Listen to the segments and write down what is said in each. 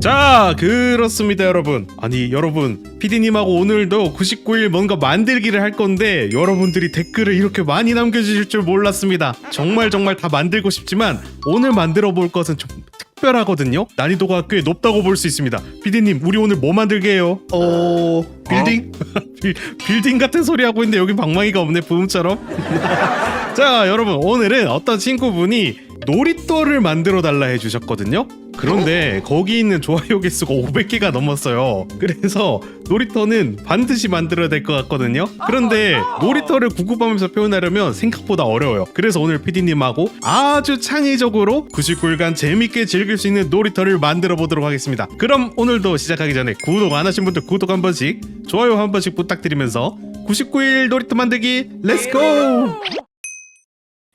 자 그렇습니다 여러분. 아니 여러분 PD님하고 오늘도 99일 뭔가 만들기를 할 건데 여러분들이 댓글을 이렇게 많이 남겨주실 줄 몰랐습니다. 정말 정말 다 만들고 싶지만 오늘 만들어 볼 것은 좀 특별하거든요. 난이도가 꽤 높다고 볼 수 있습니다. PD님 우리 오늘 뭐 만들게 해요? 어 빌딩? 빌, 빌딩 같은 소리 하고 있는데 여기 방망이가 없네 부음처럼. 자 여러분 오늘은 어떤 친구분이 놀이터를 만들어 달라 해주셨거든요 그런데 거기 있는 좋아요 개수가 500개가 넘었어요. 그래서 놀이터는 반드시 만들어야 될 것 같거든요. 그런데 놀이터를 구급하면서 표현하려면 생각보다 어려워요. 그래서 오늘 PD님하고 아주 창의적으로 99일간 재밌게 즐길 수 있는 놀이터를 만들어 보도록 하겠습니다. 그럼 오늘도 시작하기 전에 구독 안 하신 분들 구독 한 번씩 좋아요 한 번씩 부탁드리면서 99일 놀이터 만들기 렛츠고!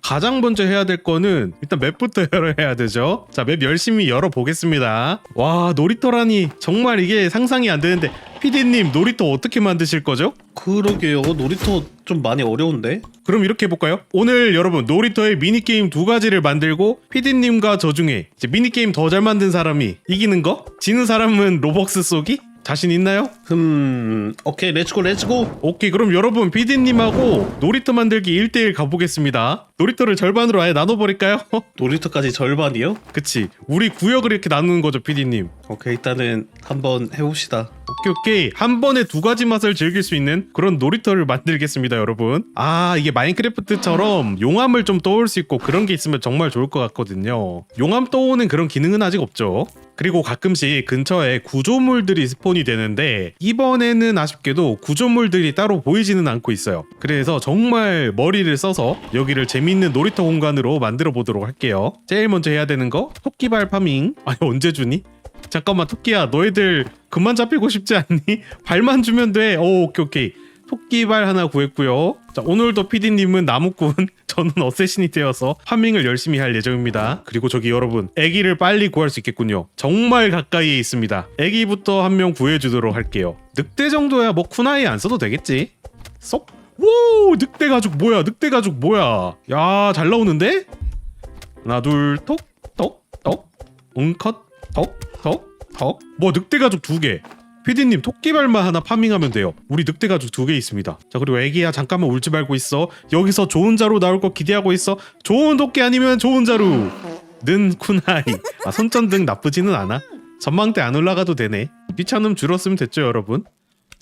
가장 먼저 해야 될 거는 일단 맵부터 열어야 되죠. 자, 맵 열심히 열어보겠습니다. 와, 놀이터라니 정말 이게 상상이 안 되는데 PD님 놀이터 어떻게 만드실 거죠? 그러게요 놀이터 좀 많이 어려운데 그럼 이렇게 해볼까요? 오늘 여러분 놀이터의 미니게임 두 가지를 만들고 PD님과 저 중에 이제 미니게임 더 잘 만든 사람이 이기는 거? 지는 사람은 로벅스 쏘기? 자신 있나요? 음 오케이 렛츠고 렛츠고 오케이 그럼 여러분 PD님하고 놀이터 만들기 1대1 가보겠습니다. 놀이터를 절반으로 아예 나눠버릴까요? 놀이터까지 절반이요? 그치. 우리 구역을 이렇게 나누는 거죠 PD님. 오케이 일단은 한번 해봅시다. 오케이 오케이. 한 번에 두 가지 맛을 즐길 수 있는 그런 놀이터를 만들겠습니다 여러분. 아 이게 마인크래프트처럼 용암을 좀 떠올 수 있고 그런 게 있으면 정말 좋을 것 같거든요. 용암 떠오는 그런 기능은 아직 없죠 그리고 가끔씩 근처에 구조물들이 스폰이 되는데 이번에는 아쉽게도 구조물들이 따로 보이지는 않고 있어요 그래서 정말 머리를 써서 여기를 재밌는 놀이터 공간으로 만들어 보도록 할게요 제일 먼저 해야 되는 거 토끼발 파밍 아니 언제 주니? 잠깐만 토끼야 너희들 그만 잡히고 싶지 않니? 발만 주면 돼. 오 오케이 오케이. 토끼발 하나 구했고요. 자 오늘도 PD님은 나무꾼, 저는 어쌔신이 되어서 파밍을 열심히 할 예정입니다. 그리고 저기 여러분, 애기를 빨리 구할 수 있겠군요. 정말 가까이에 있습니다. 애기부터 한 명 구해주도록 할게요. 늑대 정도야 뭐 쿠나이 안 써도 되겠지? 쏙. 오 늑대 가죽 뭐야? 늑대 가죽 뭐야? 야 잘 나오는데? 하나 둘 톡 톡톡 응컷 톡 톡 톡 뭐 늑대 가죽 두 개. 피디님 토끼발만 하나 파밍하면 돼요. 우리 늑대 가죽 두 개 있습니다. 자 그리고 애기야 잠깐만 울지 말고 있어. 여기서 좋은 자루 나올 거 기대하고 있어. 좋은 토끼 아니면 좋은 자루. 는 쿠나이. 아 손전등 나쁘지는 않아. 전망대 안 올라가도 되네. 귀찮음 줄었으면 됐죠 여러분.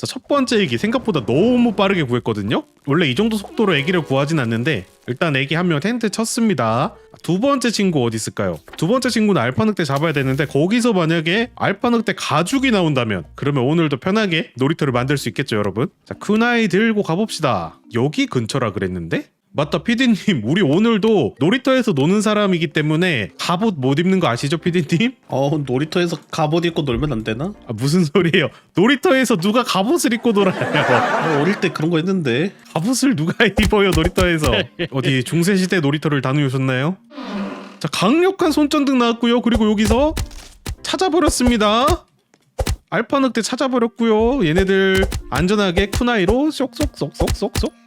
자, 첫 번째 애기 생각보다 너무 빠르게 구했거든요. 원래 이 정도 속도로 애기를 구하진 않는데 일단 애기 한 명 텐트 쳤습니다. 두 번째 친구 어디 있을까요? 두 번째 친구는 알파 늑대 잡아야 되는데 거기서 만약에 알파 늑대 가죽이 나온다면 그러면 오늘도 편하게 놀이터를 만들 수 있겠죠, 여러분. 자, 큰아이 들고 가봅시다. 여기 근처라 그랬는데? 맞다, 피디님. 우리 오늘도 놀이터에서 노는 사람이기 때문에 갑옷 못 입는 거 아시죠, 피디님? 어 놀이터에서 갑옷 입고 놀면 안 되나? 아, 무슨 소리예요? 놀이터에서 누가 갑옷을 입고 놀아요? 어, 어릴 때 그런 거 했는데 갑옷을 누가 입어요 놀이터에서 어디 중세시대 놀이터를 다녀오셨나요? 자 강력한 손전등 나왔고요 그리고 여기서 찾아버렸습니다 알파 늑대 찾아버렸고요 얘네들 안전하게 쿠나이로 쏙쏙쏙쏙쏙쏙 컷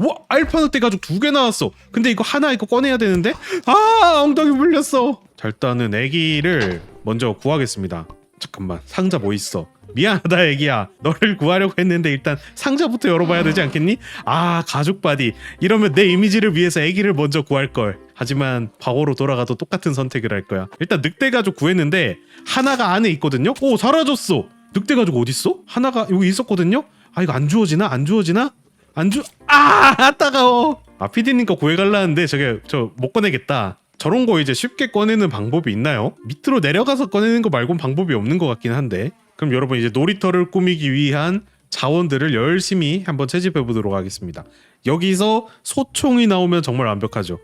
와, 알파 늑대 가죽 두 개 나왔어. 근데 이거 하나 이거 꺼내야 되는데? 아, 엉덩이 물렸어. 자, 일단은 애기를 먼저 구하겠습니다. 잠깐만, 상자 뭐 있어? 미안하다 애기야 너를 구하려고 했는데 일단 상자부터 열어봐야 되지 않겠니? 아 가죽 바디 이러면 내 이미지를 위해서 애기를 먼저 구할걸 하지만 과거로 돌아가도 똑같은 선택을 할 거야 일단 늑대 가죽 구했는데 하나가 안에 있거든요 오 사라졌어 늑대 가죽 어딨어? 하나가 여기 있었거든요 아 이거 안 주워지나? 안 주워지나? 안 주... 아 따가워 아 피디님 거 구해갈라는데 저게 저 못 꺼내겠다 저런 거 이제 쉽게 꺼내는 방법이 있나요? 밑으로 내려가서 꺼내는 거 말고는 방법이 없는 것 같긴 한데 그럼 여러분 이제 놀이터를 꾸미기 위한 자원들을 열심히 한번 채집해 보도록 하겠습니다. 여기서 소총이 나오면 정말 완벽하죠.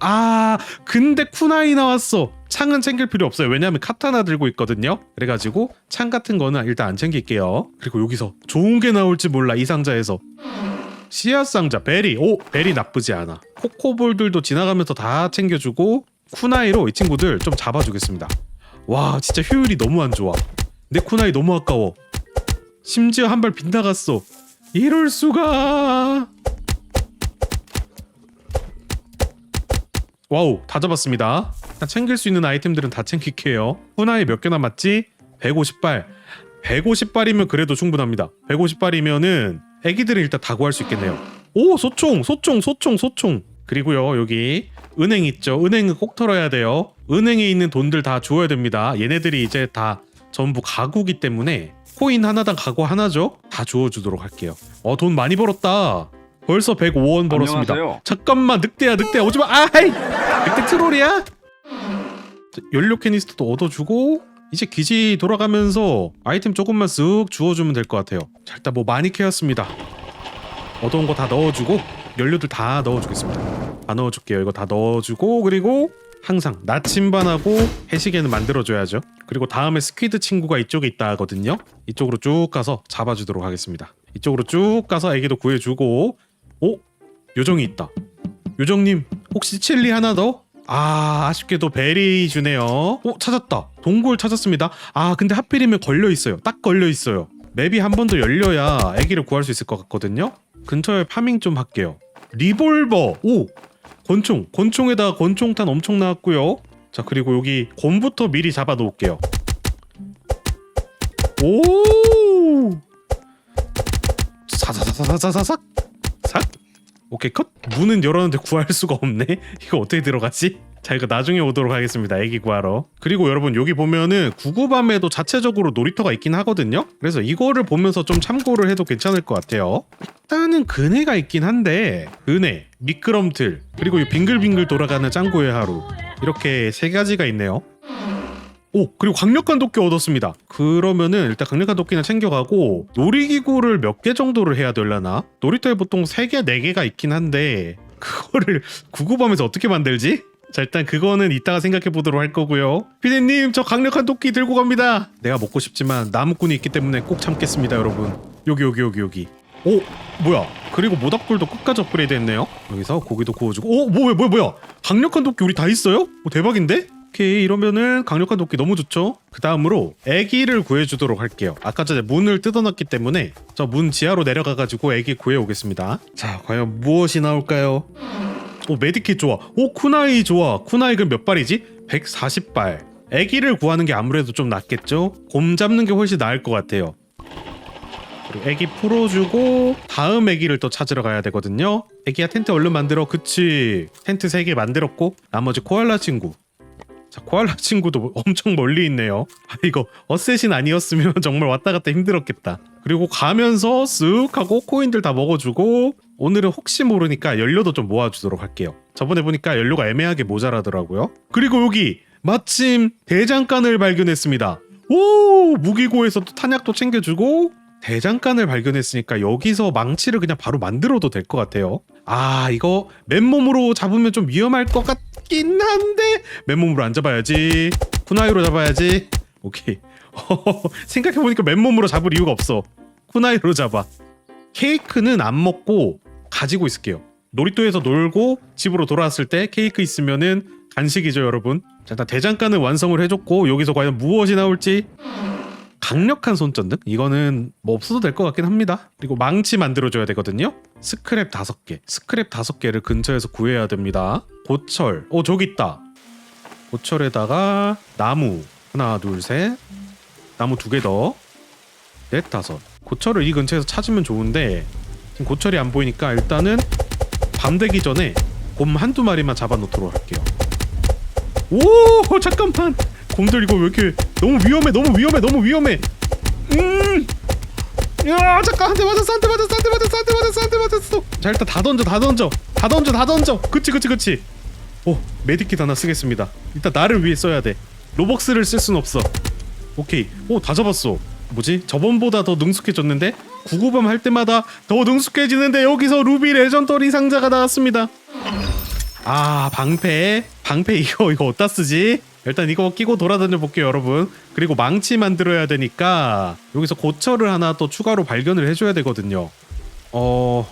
아 근데 쿠나이 나왔어. 창은 챙길 필요 없어요. 왜냐하면 카타나 들고 있거든요. 그래가지고 창 같은 거는 일단 안 챙길게요. 그리고 여기서 좋은 게 나올지 몰라 이 상자에서 씨앗 상자 베리 오 베리 나쁘지 않아. 코코볼들도 지나가면서 다 챙겨주고 쿠나이로 이 친구들 좀 잡아주겠습니다. 와 진짜 효율이 너무 안 좋아. 내 쿠나이 너무 아까워. 심지어 한 발 빗나갔어. 이럴 수가. 와우 다 잡았습니다. 일단 챙길 수 있는 아이템들은 다 챙길게요. 훈아이 몇 개 남았지? 150발. 150발이면 그래도 충분합니다. 150발이면은 애기들을 일단 다 구할 수 있겠네요. 오 소총 소총 소총 소총. 그리고요 여기 은행 있죠. 은행은 꼭 털어야 돼요. 은행에 있는 돈들 다 주어야 됩니다. 얘네들이 이제 다 전부 가구기 때문에 코인 하나당 가구 하나죠? 다 주워주도록 할게요. 어 돈 많이 벌었다. 벌써 105원 벌었습니다. 안녕하세요. 잠깐만 늑대야 늑대야. 오지마. 아이! 늑대 트롤이야? 자, 연료 캐니스터도 얻어주고 이제 기지 돌아가면서 아이템 조금만 쓱 주워주면 될 것 같아요. 자 일단 뭐 많이 캐었습니다. 얻어온 거 다 넣어주고 연료들 다 넣어주겠습니다. 다 넣어줄게요. 이거 다 넣어주고 그리고 항상 나침반하고 해시계는 만들어줘야죠. 그리고 다음에 스퀴드 친구가 이쪽에 있다 하거든요. 이쪽으로 쭉 가서 잡아주도록 하겠습니다. 이쪽으로 쭉 가서 애기도 구해주고. 오? 요정이 있다. 요정님 혹시 칠리 하나 더? 아 아쉽게도 베리 주네요 오 찾았다 동굴 찾았습니다 아 근데 하필이면 걸려있어요 딱 걸려있어요 맵이 한 번 더 열려야 애기를 구할 수 있을 것 같거든요 근처에 파밍 좀 할게요 리볼버 오 권총 권총에다가 권총탄 엄청 나왔고요 자 그리고 여기 곰부터 미리 잡아 놓을게요 오 사사사사사사삭 삭 오케이 컷. 문은 열었는데 구할 수가 없네. 이거 어떻게 들어가지? 자 이거 나중에 오도록 하겠습니다. 애기 구하러. 그리고 여러분 여기 보면은 구구밤에도 자체적으로 놀이터가 있긴 하거든요? 그래서 이거를 보면서 좀 참고를 해도 괜찮을 것 같아요. 일단은 그네가 있긴 한데 그네 미끄럼틀 그리고 이 빙글빙글 돌아가는 짱구의 하루. 이렇게 세 가지가 있네요 오 그리고 강력한 도끼 얻었습니다. 그러면은 일단 강력한 도끼는 챙겨가고 놀이기구를 몇 개 정도를 해야 되려나? 놀이터에 보통 3개 4개가 있긴 한데 그거를 구구밤에서 어떻게 만들지? 자 일단 그거는 이따가 생각해 보도록 할 거고요. 피디님 저 강력한 도끼 들고 갑니다. 내가 먹고 싶지만 나무꾼이 있기 때문에 꼭 참겠습니다 여러분. 여기 여기 여기 여기. 오 뭐야? 그리고 모닥불도 끝까지 업그레이드 했네요. 여기서 고기도 구워주고. 오 뭐야 뭐야 뭐야? 강력한 도끼 우리 다 있어요? 오, 대박인데? 오케이 이러면은 강력한 도끼 너무 좋죠? 그 다음으로 애기를 구해주도록 할게요. 아까 전에 문을 뜯어놨기 때문에 저 문 지하로 내려가가지고 애기 구해오겠습니다. 자 과연 무엇이 나올까요? 오 메디킷 좋아. 오 쿠나이 좋아. 쿠나이 그럼 몇 발이지? 140발. 애기를 구하는 게 아무래도 좀 낫겠죠? 곰 잡는 게 훨씬 나을 것 같아요. 그리고 애기 풀어주고 다음 애기를 또 찾으러 가야 되거든요. 애기야 텐트 얼른 만들어. 그치? 텐트 3개 만들었고 나머지 코알라 친구 자 코알라 친구도 엄청 멀리 있네요. 아 이거 어쌔신 아니었으면 정말 왔다 갔다 힘들었겠다. 그리고 가면서 쓱 하고 코인들 다 먹어주고 오늘은 혹시 모르니까 연료도 좀 모아주도록 할게요. 저번에 보니까 연료가 애매하게 모자라더라고요. 그리고 여기 마침 대장간을 발견했습니다. 오! 무기고에서 또 탄약도 챙겨주고 대장간을 발견했으니까 여기서 망치를 그냥 바로 만들어도 될 것 같아요. 아 이거 맨몸으로 잡으면 좀 위험할 것 같 긴 한데 맨몸으로 안 잡아야지. 쿠나이로 잡아야지. 오케이. 생각해보니까 맨몸으로 잡을 이유가 없어. 쿠나이로 잡아. 케이크는 안 먹고 가지고 있을게요. 놀이터에서 놀고 집으로 돌아왔을 때 케이크 있으면은 간식이죠 여러분. 자 일단 대장간은 완성을 해줬고 여기서 과연 무엇이 나올지 강력한 손전등? 이거는 뭐 없어도 될 것 같긴 합니다. 그리고 망치 만들어줘야 되거든요. 스크랩 다섯 개. 스크랩 다섯 개를 근처에서 구해야 됩니다. 고철. 어 저기 있다. 고철에다가 나무. 하나 둘 셋. 나무 두 개 더 넷 다섯. 고철을 이 근처에서 찾으면 좋은데 지금 고철이 안 보이니까 일단은 밤 되기 전에 곰 한두 마리만 잡아놓도록 할게요. 오 잠깐만 곰들 이거 왜 이렇게 너무 위험해 너무 위험해 너무 위험해. 음야 잠깐 한 대 맞았어 한 대 맞았어 한 대 맞았어 한 대 맞았어 한 대 맞았어. 자 일단 다 던져 다 던져 다 던져 다 던져. 그치 그치 그치. 오 메디킷 하나 쓰겠습니다. 일단 나를 위해 써야 돼. 로벅스를 쓸 순 없어. 오케이. 오 다 잡았어. 뭐지? 저번보다 더 능숙해졌는데? 구구밤 할 때마다 더 능숙해지는데 여기서 루비 레전더리 상자가 나왔습니다. 아 방패? 방패 이거 이거 어디다 쓰지? 일단 이거 끼고 돌아다녀 볼게요 여러분. 그리고 망치 만들어야 되니까 여기서 고철을 하나 또 추가로 발견을 해줘야 되거든요. 어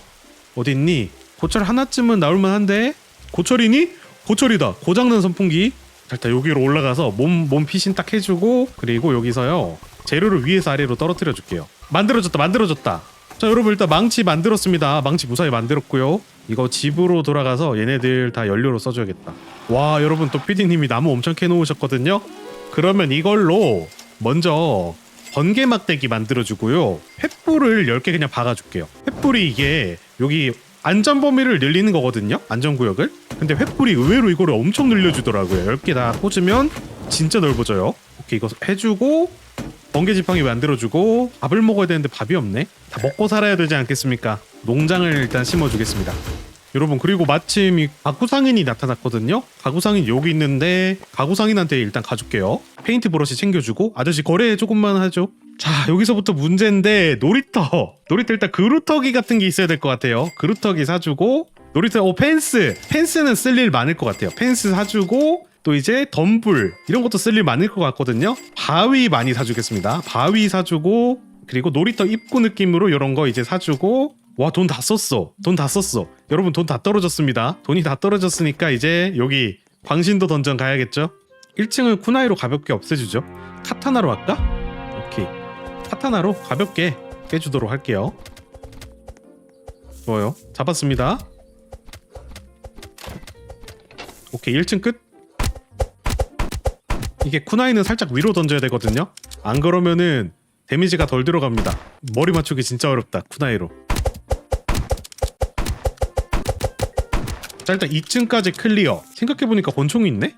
어딨니? 고철 하나쯤은 나올만 한데? 고철이니? 고철이다. 고장난 선풍기. 자, 일단 여기로 올라가서 몸, 몸 피신 딱 해주고 그리고 여기서요. 재료를 위에서 아래로 떨어뜨려 줄게요. 만들어졌다 만들어졌다. 자 여러분 일단 망치 만들었습니다. 망치 무사히 만들었고요 이거 집으로 돌아가서 얘네들 다 연료로 써줘야겠다. 와 여러분 또 PD님이 나무 엄청 캐놓으셨거든요. 그러면 이걸로 먼저 번개 막대기 만들어주고요. 횃불을 10개 그냥 박아줄게요. 횃불이 이게 여기 안전 범위를 늘리는 거거든요. 안전 구역을. 근데 횃불이 의외로 이거를 엄청 늘려주더라고요. 10개 다 꽂으면 진짜 넓어져요. 오케이 이거 해주고 번개 지팡이 만들어주고 밥을 먹어야 되는데 밥이 없네. 다 먹고 살아야 되지 않겠습니까? 농장을 일단 심어주겠습니다. 여러분 그리고 마침 이 가구상인이 나타났거든요. 가구상인 여기 있는데 가구상인한테 일단 가줄게요. 페인트 브러쉬 챙겨주고 아저씨 거래 조금만 하죠. 자 여기서부터 문제인데 놀이터 놀이터 일단 그루터기 같은 게 있어야 될 것 같아요. 그루터기 사주고 놀이터 오 펜스 펜스는 쓸 일 많을 것 같아요. 펜스 사주고 또 이제 덤불 이런 것도 쓸 일 많을 것 같거든요. 바위 많이 사주겠습니다. 바위 사주고 그리고 놀이터 입구 느낌으로 이런 거 이제 사주고 와 돈 다 썼어. 돈 다 썼어. 여러분 돈 다 떨어졌습니다. 돈이 다 떨어졌으니까 이제 여기 광신도 던전 가야겠죠? 1층을 쿠나이로 가볍게 없애주죠. 카타나로 할까? 오케이. 카타나로 가볍게 깨주도록 할게요. 좋아요. 잡았습니다. 오케이 1층 끝. 이게 쿠나이는 살짝 위로 던져야 되거든요. 안 그러면은 데미지가 덜 들어갑니다. 머리 맞추기 진짜 어렵다 쿠나이로 자 일단 2층까지 클리어 생각해보니까 권총이 있네?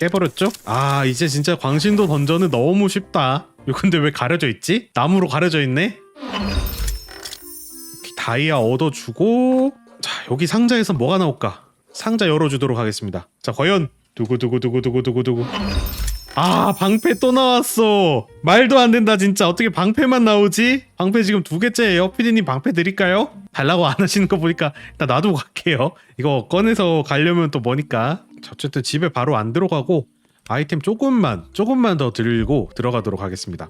깨버렸죠? 아 이제 진짜 광신도 던전은 너무 쉽다 근데 왜 가려져 있지? 나무로 가려져 있네? 다이아 얻어주고 자 여기 상자에서 뭐가 나올까? 상자 열어주도록 하겠습니다 자 과연 두구두구두구두구두구두구 아 방패 또 나왔어. 말도 안 된다 진짜. 어떻게 방패만 나오지? 방패 지금 두 개째예요. 피디님 방패 드릴까요? 달라고 안 하시는 거 보니까 일단 놔두고 갈게요. 이거 꺼내서 가려면 또 뭐니까. 자, 어쨌든 집에 바로 안 들어가고 아이템 조금만 조금만 더 들고 들어가도록 하겠습니다.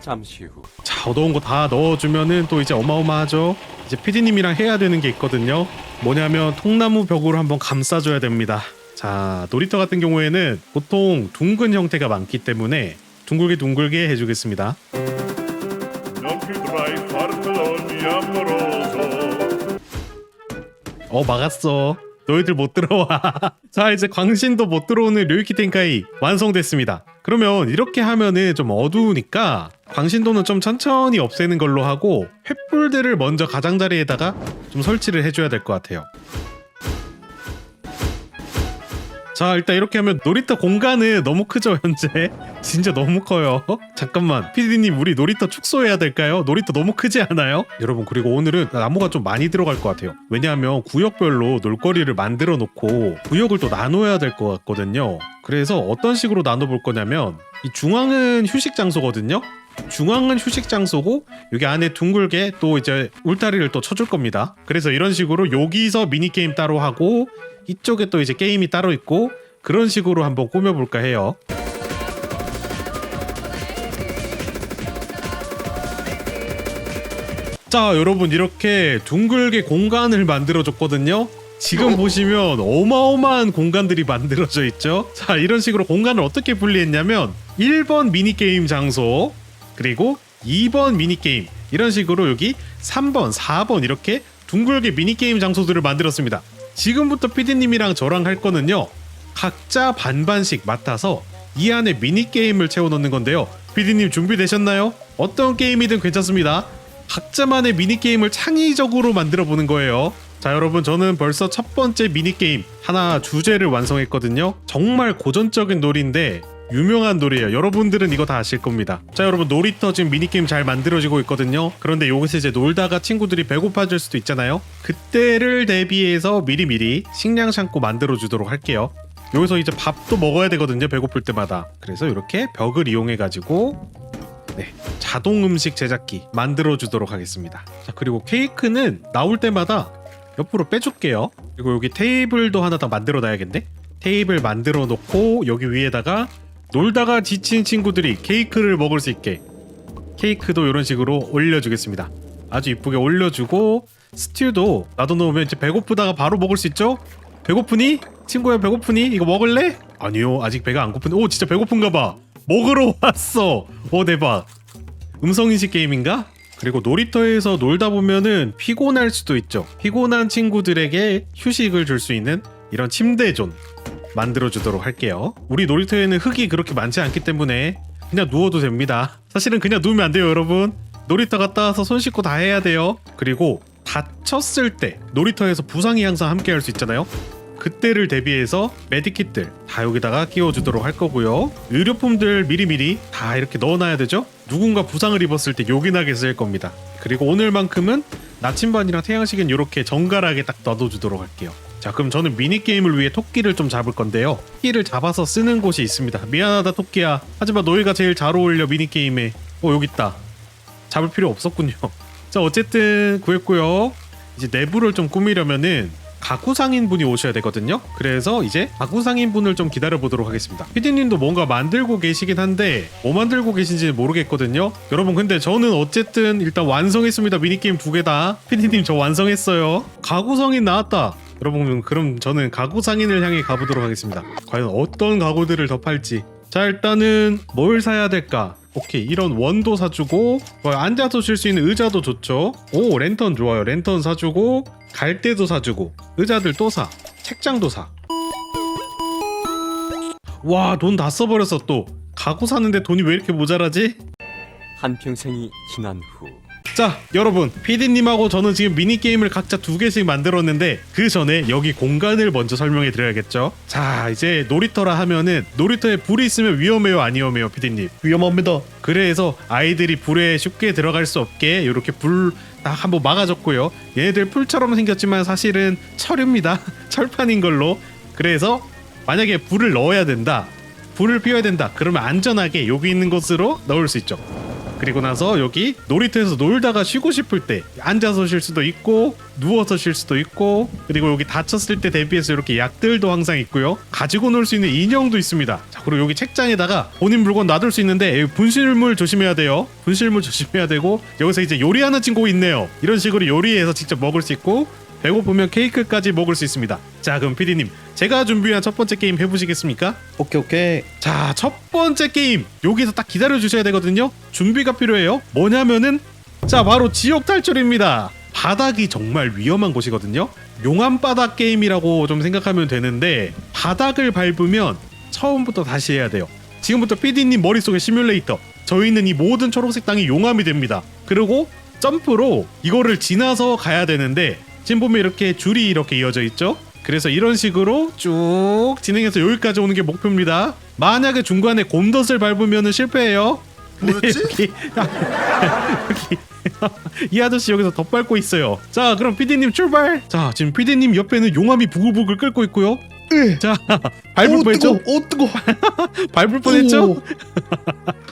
잠시 후. 자 얻어온 거다 넣어주면은 또 이제 어마어마하죠? 이제 피디님이랑 해야 되는 게 있거든요. 뭐냐면 통나무 벽으로 한번 감싸줘야 됩니다 자 놀이터 같은 경우에는 보통 둥근 형태가 많기 때문에 둥글게 둥글게 해주겠습니다. 어 막았어. 너희들 못 들어와. 자 이제 광신도 못 들어오는 류이키 텐카이 완성됐습니다. 그러면 이렇게 하면은 좀 어두우니까 광신도는 좀 천천히 없애는 걸로 하고 횃불들을 먼저 가장자리에다가 좀 설치를 해줘야 될 것 같아요 자 일단 이렇게 하면 놀이터 공간은 너무 크죠 현재 진짜 너무 커요 잠깐만 피디님 우리 놀이터 축소해야 될까요? 놀이터 너무 크지 않아요? 여러분 그리고 오늘은 나무가 좀 많이 들어갈 것 같아요 왜냐하면 구역별로 놀거리를 만들어 놓고 구역을 또 나눠야 될 것 같거든요 그래서 어떤 식으로 나눠볼 거냐면 이 중앙은 휴식 장소거든요 중앙은 휴식 장소고 여기 안에 둥글게 또 이제 울타리를 또 쳐줄 겁니다. 그래서 이런 식으로 여기서 미니 게임 따로 하고 이쪽에 또 이제 게임이 따로 있고 그런 식으로 한번 꾸며볼까 해요. 자 여러분 이렇게 둥글게 공간을 만들어 줬거든요. 지금 보시면 어마어마한 공간들이 만들어져 있죠. 자 이런 식으로 공간을 어떻게 분리했냐면 1번 미니게임 장소 그리고 2번 미니게임 이런 식으로 여기 3번 4번 이렇게 둥글게 미니게임 장소들을 만들었습니다 지금부터 피디님이랑 저랑 할 거는요 각자 반반씩 맡아서 이 안에 미니게임을 채워넣는 건데요 피디님 준비되셨나요? 어떤 게임이든 괜찮습니다 각자만의 미니게임을 창의적으로 만들어 보는 거예요. 자, 여러분, 저는 벌써 첫 번째 미니게임 하나 주제를 완성했거든요. 정말 고전적인 놀이인데, 유명한 놀이에요. 여러분들은 이거 다 아실 겁니다. 자, 여러분, 놀이터 지금 미니게임 잘 만들어지고 있거든요. 그런데 여기서 이제 놀다가 친구들이 배고파질 수도 있잖아요. 그때를 대비해서 미리미리 식량 창고 만들어주도록 할게요. 여기서 이제 밥도 먹어야 되거든요. 배고플 때마다. 그래서 이렇게 벽을 이용해가지고 네, 자동 음식 제작기 만들어 주도록 하겠습니다. 자, 그리고 케이크는 나올 때마다 옆으로 빼줄게요. 그리고 여기 테이블도 하나 더 만들어 놔야겠네. 테이블 만들어 놓고 여기 위에다가 놀다가 지친 친구들이 케이크를 먹을 수 있게 케이크도 이런 식으로 올려주겠습니다. 아주 이쁘게 올려주고 스튜도 놔둬놓으면 이제 배고프다가 바로 먹을 수 있죠? 배고프니? 친구야 배고프니? 이거 먹을래? 아니요 아직 배가 안 고픈데 오 진짜 배고픈가 봐 먹으러 왔어 오 대박 음성인식 게임인가? 그리고 놀이터에서 놀다 보면은 피곤할 수도 있죠. 피곤한 친구들에게 휴식을 줄 수 있는 이런 침대존 만들어 주도록 할게요. 우리 놀이터에는 흙이 그렇게 많지 않기 때문에 그냥 누워도 됩니다. 사실은 그냥 누우면 안 돼요, 여러분. 놀이터 갔다 와서 손 씻고 다 해야 돼요. 그리고 다쳤을 때 놀이터에서 부상이 항상 함께 할 수 있잖아요. 그때를 대비해서 메디킷들 다 여기다가 끼워주도록 할 거고요. 의료품들 미리미리 다 이렇게 넣어놔야 되죠. 누군가 부상을 입었을 때 요긴하게 쓸 겁니다. 그리고 오늘만큼은 나침반이랑 태양식은 이렇게 정갈하게 딱 넣어주도록 할게요. 자 그럼 저는 미니게임을 위해 토끼를 좀 잡을 건데요. 토끼를 잡아서 쓰는 곳이 있습니다. 미안하다 토끼야. 하지만 너희가 제일 잘 어울려 미니게임에. 어 여기 있다. 잡을 필요 없었군요. 자 어쨌든 구했고요. 이제 내부를 좀 꾸미려면은 가구 상인분이 오셔야 되거든요. 그래서 이제 가구 상인분을 좀 기다려 보도록 하겠습니다. 피디님도 뭔가 만들고 계시긴 한데 뭐 만들고 계신지는 모르겠거든요. 여러분 근데 저는 어쨌든 일단 완성했습니다. 미니게임 두 개 다. 피디님 저 완성했어요. 가구 상인 나왔다. 여러분 그럼 저는 가구 상인을 향해 가보도록 하겠습니다. 과연 어떤 가구들을 더 팔지. 자 일단은 뭘 사야 될까? 오케이 이런 원도 사주고 뭐 앉아서 쉴 수 있는 의자도 좋죠 오 랜턴 좋아요 랜턴 사주고 갈대도 사주고 의자들 또 사 책장도 사 와 돈 다 써버렸어 또 가구 사는데 돈이 왜 이렇게 모자라지? 한평생이 지난 후 자 여러분 PD님하고 저는 지금 미니게임을 각자 두 개씩 만들었는데 그 전에 여기 공간을 먼저 설명해 드려야겠죠 자 이제 놀이터라 하면은 놀이터에 불이 있으면 위험해요 안 위험해요 PD님 위험합니다. 그래서 아이들이 불에 쉽게 들어갈 수 없게 이렇게 불 딱 한번 막아줬고요. 얘네들 풀처럼 생겼지만 사실은 철입니다. 철판인 걸로. 그래서 만약에 불을 넣어야 된다. 불을 피워야 된다. 그러면 안전하게 여기 있는 곳으로 넣을 수 있죠. 그리고 나서 여기 놀이터에서 놀다가 쉬고 싶을 때 앉아서 쉴 수도 있고 누워서 쉴 수도 있고 그리고 여기 다쳤을 때 대비해서 이렇게 약들도 항상 있고요. 가지고 놀 수 있는 인형도 있습니다. 자 그리고 여기 책장에다가 본인 물건 놔둘 수 있는데 분실물 조심해야 돼요. 분실물 조심해야 되고 여기서 이제 요리하는 친구 있네요. 이런 식으로 요리해서 직접 먹을 수 있고 배고프면 케이크까지 먹을 수 있습니다. 자 그럼 PD님 제가 준비한 첫 번째 게임 해보시겠습니까? 오케이 오케이. 자, 첫 번째 게임. 여기서 딱 기다려 주셔야 되거든요. 준비가 필요해요. 뭐냐면은 자, 바로 지옥 탈출입니다. 바닥이 정말 위험한 곳이거든요. 용암 바닥 게임이라고 좀 생각하면 되는데 바닥을 밟으면 처음부터 다시 해야 돼요. 지금부터 PD님 머릿속에 시뮬레이터. 저희는 이 모든 초록색 땅이 용암이 됩니다. 그리고 점프로 이거를 지나서 가야 되는데 지금 보면 이렇게 줄이 이렇게 이어져 있죠? 그래서 이런 식으로 쭉 진행해서 여기까지 오는 게 목표입니다. 만약에 중간에 곰덫을 밟으면 실패해요. 뭐였지? 여기, 여기 이 아저씨 여기서 덧 밟고 있어요. 자, 그럼 PD님 출발. 자, 지금 PD님 옆에는 용암이 부글부글 끓고 있고요. 자, 밟을 오, 뻔했죠? 뜨거. 오 뜨거. 밟을 뻔했죠? 오.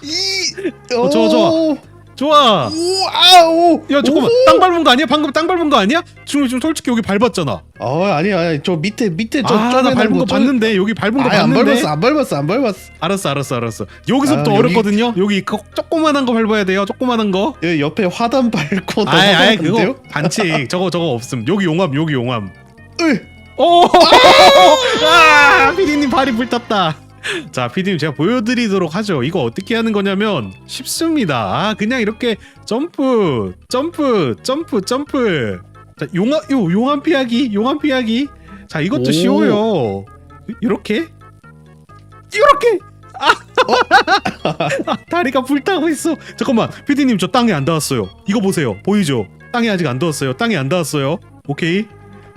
이. 어, 좋아, 좋아. 좋아. 오 아오. 야, 잠깐만. 땅 밟은 거 아니야? 방금 땅 밟은 거 아니야? 지금 지금 솔직히 여기 밟았잖아. 아 아니 아니 저 밑에 밑에 저 아, 나 쪼개는 밟은 거 쪼- 봤는데 여기 밟은 거 아니, 안 봤는데. 밟았어 안 밟았어 안 밟았어. 알았어 알았어 알았어 여기서부터 아, 여기- 어렵거든요 여기 그 조그만한 거 밟아야 돼요 조그만한 거 여기 옆에 화단 밟고 아예 아예 넘어가는데요? 그거 반칙 저거 저거 없음 여기 용암 여기 용암 으. 오! 아! 피디님 발이 불탔다. 자, 피디님 제가 보여드리도록 하죠. 이거 어떻게 하는 거냐면 쉽습니다. 아, 그냥 이렇게 점프, 점프, 점프, 점프. 자, 용암, 요 용암 피하기, 용암 피하기. 자, 이것도 오. 쉬워요. 이렇게, 이렇게. 아! 아, 다리가 불타고 있어. 잠깐만, 피디님 저 땅에 안 닿았어요. 이거 보세요. 보이죠? 땅에 아직 안 닿았어요. 땅에 안 닿았어요. 오케이.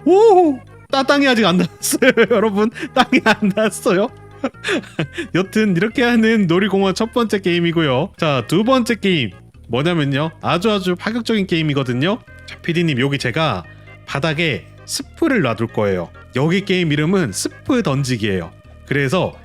오! 따 땅이 아직 안 닿았어요, 여러분. 땅이 안 닿았어요. 여튼 이렇게 하는 놀이공원 첫 번째 게임이고요. 자, 두 번째 게임 뭐냐면요. 아주 아주 파격적인 게임이거든요. 자, PD님 여기 제가 바닥에 스프를 놔둘 거예요. 여기 게임 이름은 스프 던지기예요. 그래서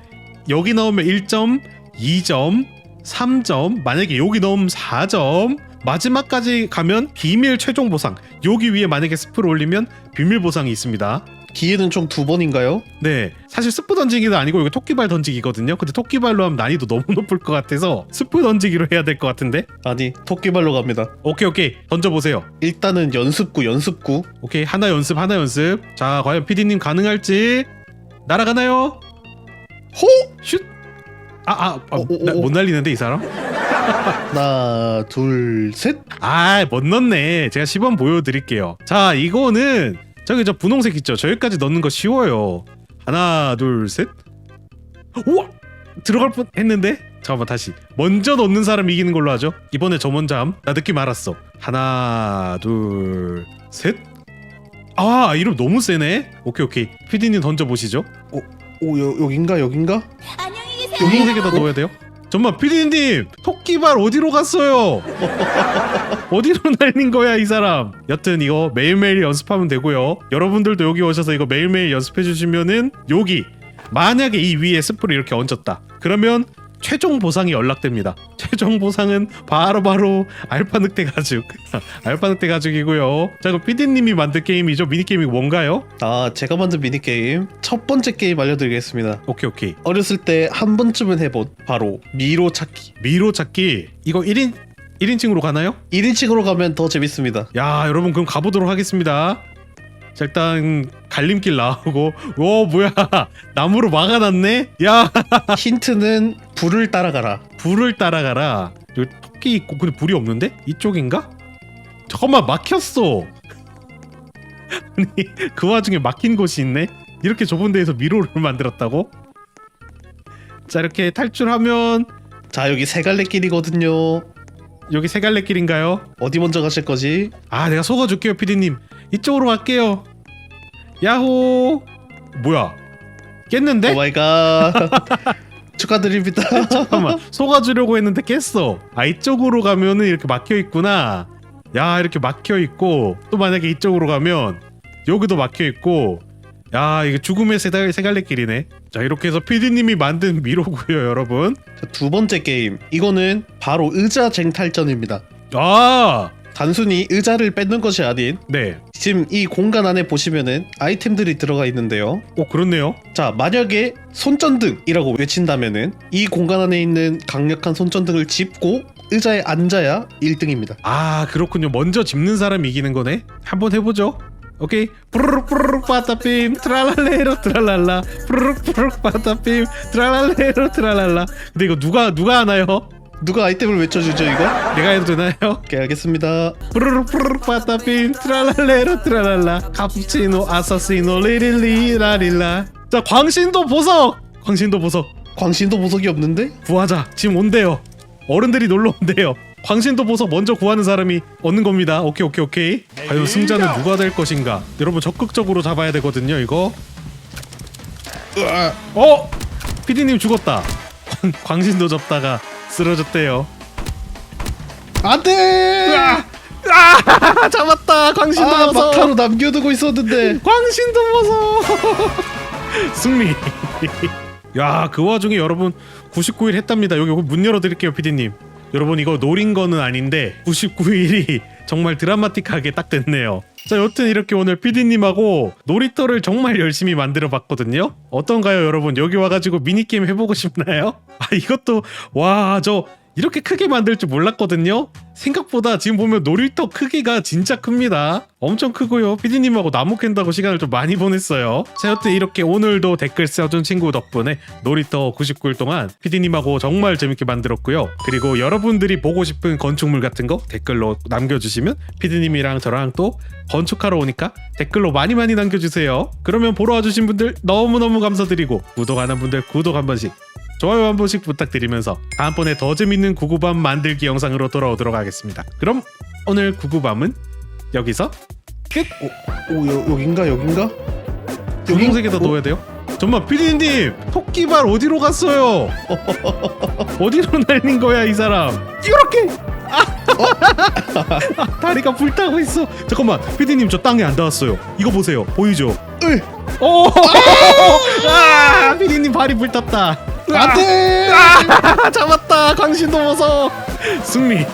여기 나오면 1점, 2점, 3점, 만약에 여기 넣으면 4점, 마지막까지 가면 비밀 최종 보상. 여기 위에 만약에 스프를 올리면 비밀 보상이 있습니다. 기회는 총 두 번인가요? 네, 사실 스프 던지기도 아니고 이거 토끼발 던지기거든요. 근데 토끼발로 하면 난이도 너무 높을 것 같아서 스프 던지기로 해야 될 것 같은데. 아니 토끼발로 갑니다. 오케이 오케이 던져 보세요. 일단은 연습구 연습구. 오케이 하나 연습 하나 연습. 자 과연 PD님 가능할지 날아가나요? 호! 슛. 아 아 아, 오, 오, 나- 오. 못 날리는데 이 사람? 하나 둘 셋. 아, 못 넣네. 제가 시범 보여드릴게요. 자, 이거는 저기 저 분홍색 있죠? 저기까지 넣는 거 쉬워요. 하나, 둘, 셋. 우와! 들어갈 뻔 했는데? 잠깐만 다시. 먼저 넣는 사람 이기는 걸로 하죠. 이번에 저 먼저 함. 나 느낌 알았어. 하나, 둘, 셋. 아, 이름 너무 세네. 오케이, 오케이. 피디님 던져 보시죠. 오 여, 여긴가 여긴가? 안녕히 계세요. 분홍색에다 넣어야 돼요? 잠만 피디님 토끼발 어디로 갔어요? 어디로 날린 거야 이 사람? 여튼 이거 매일매일 연습하면 되고요. 여러분들도 여기 오셔서 이거 매일매일 연습해 주시면은 여기 만약에 이 위에 스프를 이렇게 얹었다. 그러면 최종 보상이 연락됩니다. 최종 보상은 바로 바로 알파 늑대 가죽. 알파 늑대 가죽이고요. 자, 그 PD님이 만든 게임이죠. 미니 게임이 뭔가요? 아 제가 만든 미니 게임 첫 번째 게임 알려드리겠습니다. 오케이 오케이. 어렸을 때 한 번쯤은 해본 바로 미로 찾기. 미로 찾기. 이거 1인 1인칭으로 가나요? 1인칭으로 가면 더 재밌습니다. 야 여러분 그럼 가보도록 하겠습니다 자 일단 갈림길 나오고 오 뭐야 나무로 막아놨네? 야. 힌트는 불을 따라가라. 불을 따라가라. 여기 토끼 있고 근데 불이 없는데? 이쪽인가? 잠깐만 막혔어. 아니 그 와중에 막힌 곳이 있네? 이렇게 좁은 데에서 미로를 만들었다고? 자 이렇게 탈출하면 자 여기 세 갈래 길이거든요. 여기 세 갈래 길인가요? 어디 먼저 가실 거지? 아 내가 속아줄게요 피디님 이쪽으로 갈게요. 야호. 뭐야? 깼는데? 오 마이 갓. 축하드립니다. 잠깐만. 속아주려고 했는데 깼어. 아 이쪽으로 가면은 이렇게 막혀 있구나. 야 이렇게 막혀 있고 또 만약에 이쪽으로 가면 여기도 막혀 있고. 야 이게 죽음의 세달 세갈래길이네. 자 이렇게 해서 피디님이 만든 미로고요 여러분. 자, 두 번째 게임. 이거는 바로 의자 쟁탈전입니다. 아 단순히 의자를 뺏는 것이 아닌 네. 지금 이 공간 안에 보시면은 아이템들이 들어가 있는데요. 오 그렇네요 자 만약에 손전등이라고 외친다면은 이 공간 안에 있는 강력한 손전등을 짚고 의자에 앉아야 1등입니다. 아 그렇군요 먼저 짚는 사람이 이기는 거네 한번 해보죠 오케이 뿌르륵 뿌르륵 빠따빔 트랄랄레로 트랄랄라 뿌르륵 뿌르륵 빠따빔 트랄랄레로 트랄랄라 근데 이거 누가 누가 하나요? 누가 아이템을 외쳐주죠 이거? 내가 해도 되나요? 오케이 알겠습니다. 뿌르륵 뿌르륵 빠따빔 트랄랄레로 트랄랄라. 카푸치노 아사시노 리릴리 라릴라. 자 광신도 보석! 광신도 보석. 광신도 보석이 없는데? 구하자. 지금 온대요. 어른들이 놀러 온대요. 광신도 보석 먼저 구하는 사람이 얻는 겁니다. 오케이 오케이 오케이. 과연 승자는 누가 될 것인가? 여러분 적극적으로 잡아야 되거든요 이거. 어? 피디님 죽었다. 광- 광신도 접다가 쓰러졌대요. 안돼! 아! 잡았다! 광신도 아 보석 막타로 남겨두고 있었는데. 광신도 보석 승리! 야 그 와중에 여러분 99일 했답니다. 여기 문 열어드릴게요 피디님. 여러분 이거 노린 거는 아닌데 99일이 정말 드라마틱하게 딱 됐네요. 자 여튼 이렇게 오늘 피디님하고 놀이터를 정말 열심히 만들어 봤거든요. 어떤가요 여러분? 여기 와가지고 미니게임 해보고 싶나요? 아 이것도 와 저 이렇게 크게 만들 줄 몰랐거든요. 생각보다 지금 보면 놀이터 크기가 진짜 큽니다. 엄청 크고요. 피디님하고 나무 캔다고 시간을 좀 많이 보냈어요. 자, 여튼 이렇게 오늘도 댓글 써준 친구 덕분에 놀이터 99일 동안 피디님하고 정말 재밌게 만들었고요. 그리고 여러분들이 보고 싶은 건축물 같은 거 댓글로 남겨주시면 피디님이랑 저랑 또 건축하러 오니까 댓글로 많이 많이 남겨주세요. 그러면 보러 와주신 분들 너무너무 감사드리고 구독 안 한 분들 구독 한 번씩 좋아요 한 번씩 부탁드리면서 다음번에 더 재밌는 구구밤 만들기 영상으로 돌아오도록 하겠습니다. 그럼 오늘 구구밤은 여기서 끝! 오 여, 여긴가 여긴가? 분홍색에다 어? 넣어야 돼요? 잠깐만 피디님 토끼발 어디로 갔어요? 어디로 날린 거야 이 사람? 이렇게! 아! 다리가 불타고 있어 잠깐만 피디님 저 땅에 안 닿았어요 이거 보세요 보이죠? 으, 오! 아! 피디님 발이 불탔다 안돼! 아, 잡았다 광신도 보석 승리